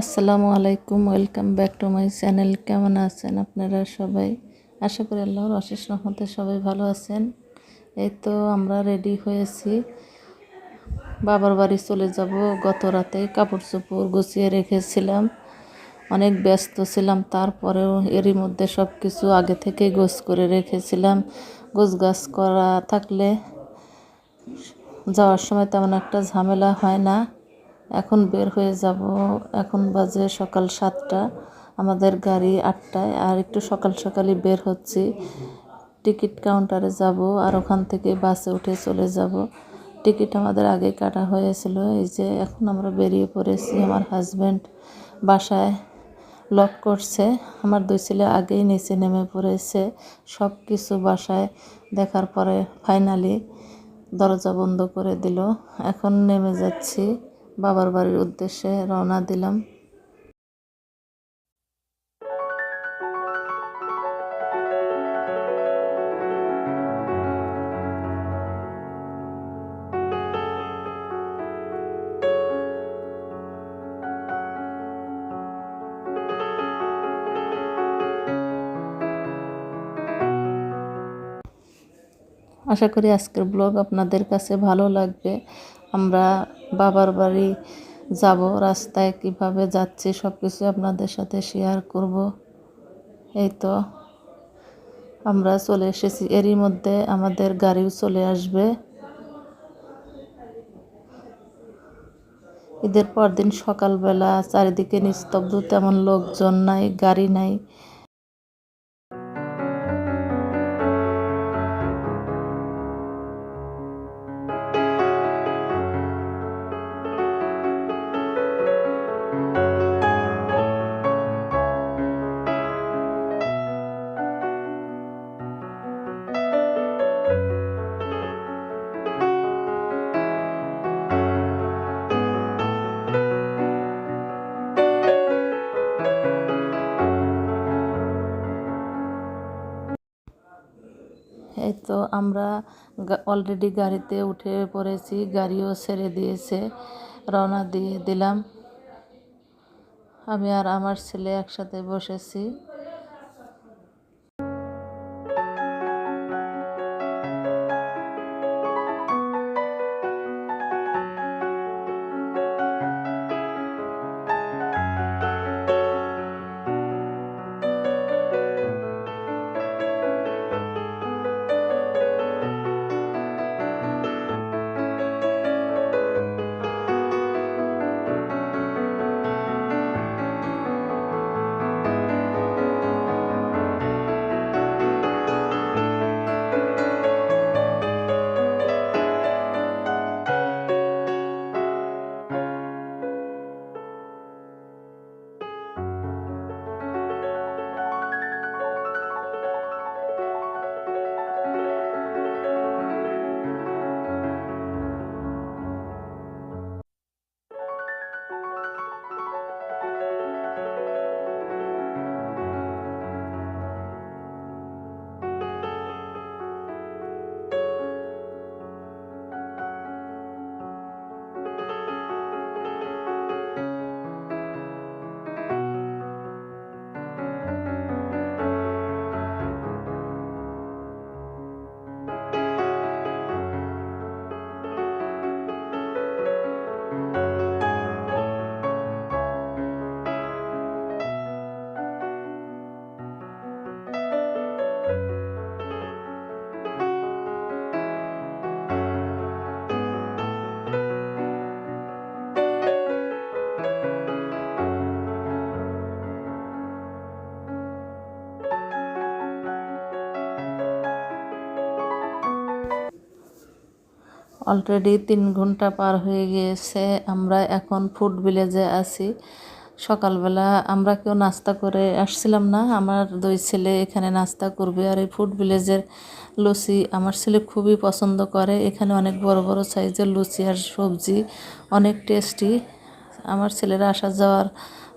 আসসালামু আলাইকুম, welcome back to my channel. কেমন আছেন আপনারা সবাই? আশা করি আল্লাহর অশেষ রহমতে সবাই ভালো আছেন। এই তো আমরা রেডি হয়েছি। বাবার বাড়ি চলে যাব। গত রাতে কাপড় চোপড় গুছিয়ে রেখেছিলাম। অনেক ব্যস্ত ছিলাম, তারপরেও এরই মধ্যে সব কিছু আগে থেকে গোছ করে রেখেছিলাম। গোছ গাছ করা থাকলে যাওয়ার সময় তেমন একটা ঝামেলা হয় না। এখন বের হয়ে যাব। এখন বাজে সকাল সাতটা। আমাদের গাড়ি আটটায় আর একটু সকাল সকালই বের হচ্ছি। টিকিট কাউন্টারে যাব আর ওখান থেকে বাসে উঠে চলে যাব। টিকিট আমাদের আগে কাটা হয়েছিল। এই যে এখন আমরা বেরিয়ে পড়েছি। আমার হাজব্যান্ড বাসায় লক করছে। আমার দুই ছেলে আগেই নিচে নেমে পড়েছে। সব কিছু বাসায় দেখার পরে ফাইনালি দরজা বন্ধ করে দিল। এখন নেমে যাচ্ছি। বাবার বাড়ির উদ্দেশ্যে রওনা দিলাম। আশা করি আজকের ব্লগ আপনাদের কাছে ভালো লাগবে। আমরা বাবার বাড়ি যাব, রাস্তায় কীভাবে যাচ্ছি সব কিছু আপনাদের সাথে শেয়ার করব। এই তো, আমরা চলে এসেছি। এরই মধ্যে আমাদের গাড়িও চলে আসবে। ঈদের পর দিন সকালবেলা চারিদিকে নিস্তব্ধ, তেমন লোকজন নাই, গাড়ি নাই। এই তো আমরা অলরেডি গাড়িতে উঠে পড়েছি, গাড়িও ছেড়ে দিয়েছে, রওনা দিয়ে দিলাম। আমি আর আমার ছেলে একসাথে বসেছি। অলরেডি তিন ঘণ্টা পার হয়ে গিয়েছে। আমরা এখন ফুড ভিলেজে আছি। সকালবেলা আমরা কেউ নাস্তা করে আসছিলাম না। আমার দুই ছেলে এখানে নাস্তা করবে আর এই ফুড ভিলেজের লুচি আমার ছেলে খুবই পছন্দ করে। এখানে অনেক বড় বড় সাইজের লুচি আর সবজি অনেক টেস্টি আমার ছেলেরা আসা যাওয়ার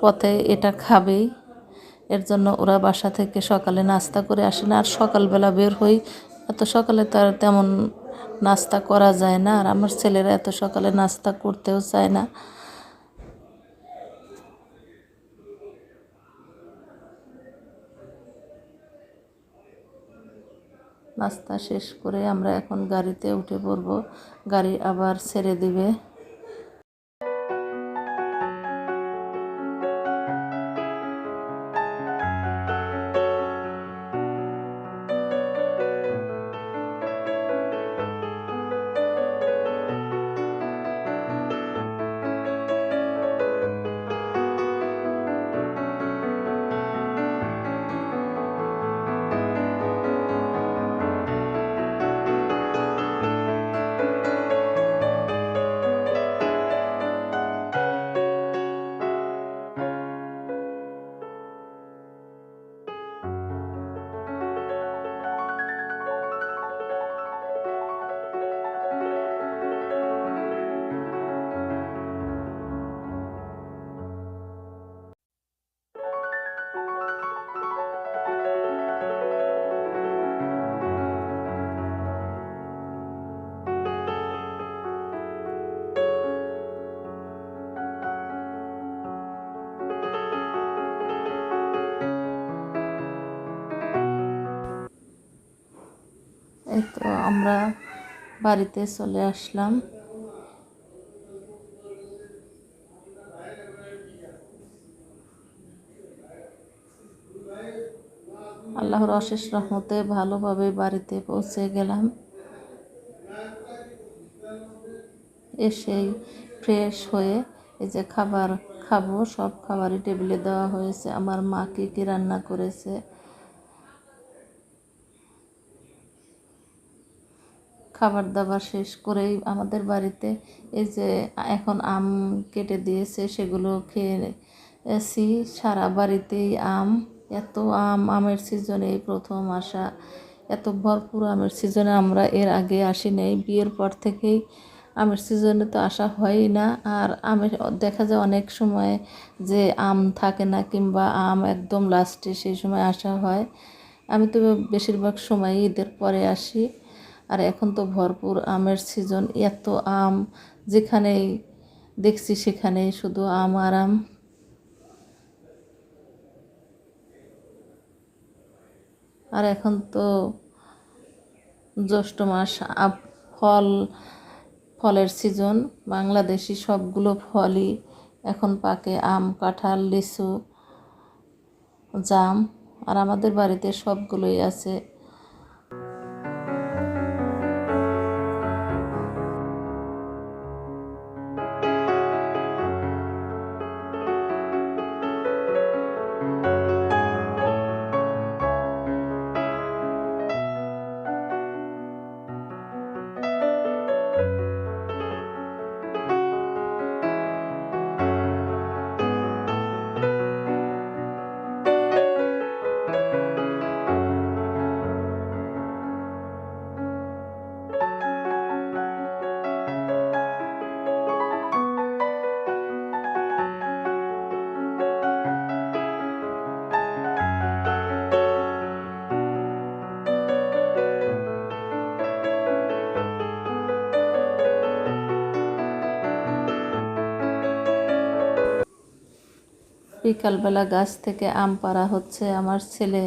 পথে এটা খাবেই। এর জন্য ওরা বাসা থেকে সকালে নাস্তা করে আসে না। আর সকালবেলা বের হই এত সকালে তো আর তেমন নাস্তা করা যায় না, আর আমার ছেলেরা এত সকালে নাস্তা করতেও চায় না। নাস্তা শেষ করে আমরা এখন গাড়িতে উঠে পড়ব। গাড়ি আবার ছেড়ে দিবে। এই তো আমরা বাড়িতে চলে আসলাম। আল্লাহর অশেষ রহমতে ভালোভাবে বাড়িতে পৌঁছে গেলাম। এসেই ফ্রেশ হয়ে এই যে খাবার খাব, সব খাবারই টেবিলে দেওয়া হয়েছে। আমার মা কী কী রান্না করেছে খাবার দাবার শেষ করেই আমাদের বাড়িতে এই যে এখন আম কেটে দিয়েছে, সেগুলো খেয়েছি সারা বাড়িতেই আম, এত আম, আমের সিজনে এই প্রথম আসা। এত ভরপুর আমের সিজনে আমরা এর আগে আসি নাই বিয়ের পর থেকেই আমের সিজনে তো আসা হয়ই না। আর আমের দেখা যায় অনেক সময় যে আম থাকে না কিংবা আম একদম লাস্টে সেই সময় আসা হয়। আমি তো বেশিরভাগ সময় ঈদের পরে আসি। আর এখন তো ভরপুর আমের সিজন এত আম যেখানেই দেখছি সেখানেই শুধু আম আর আম। আর এখন তো জ্যৈষ্ঠ মাস ফল, ফলের সিজন বাংলাদেশি সবগুলো ফলই এখন পাকে আম, কাঁঠাল, লিচু, জাম, আর আমাদের বাড়িতে সবগুলোই আছে। বিকালবেলা গাছ থেকে আম পাড়া হচ্ছে। আমার ছেলে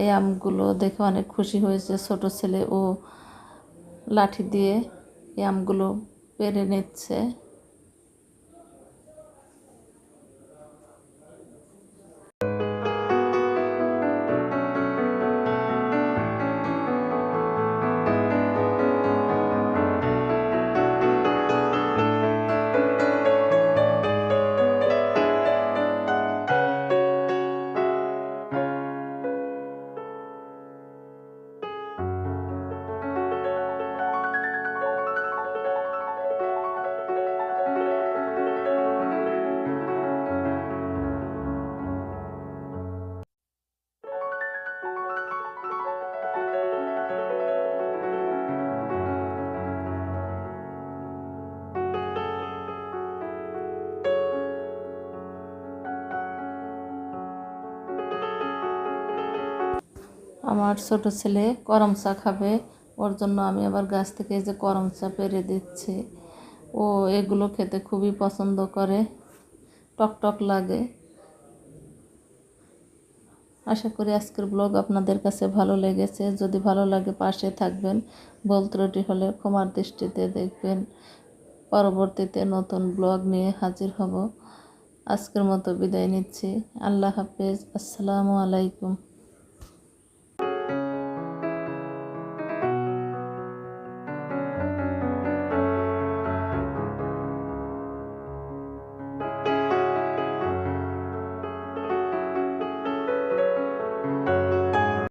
এই আমগুলো দেখে অনেক খুশি হয়েছে। ছোট ছেলে ও লাঠি দিয়ে এই আমগুলো পেরে নিচ্ছে। আমার ছোট ছেলে করম চা খাবে। ওর জন্য আমি আবার গাছ থেকে যে করম চা পেরে দিচ্ছি। ও এগুলো খেতে খুবই পছন্দ করে। টক টক লাগে। আশা করি আজকের ব্লগ আপনাদের কাছে ভালো লেগেছে। যদি ভালো লাগে পাশে থাকবেন। ভুল ত্রুটি হলে ক্ষমার দৃষ্টিতে দেখবেন। পরবর্তীতে নতুন ব্লগ নিয়ে হাজির হব। আজকের মতো বিদায় নিচ্ছি। আল্লাহ হাফেজ। আসসালামু আলাইকুম।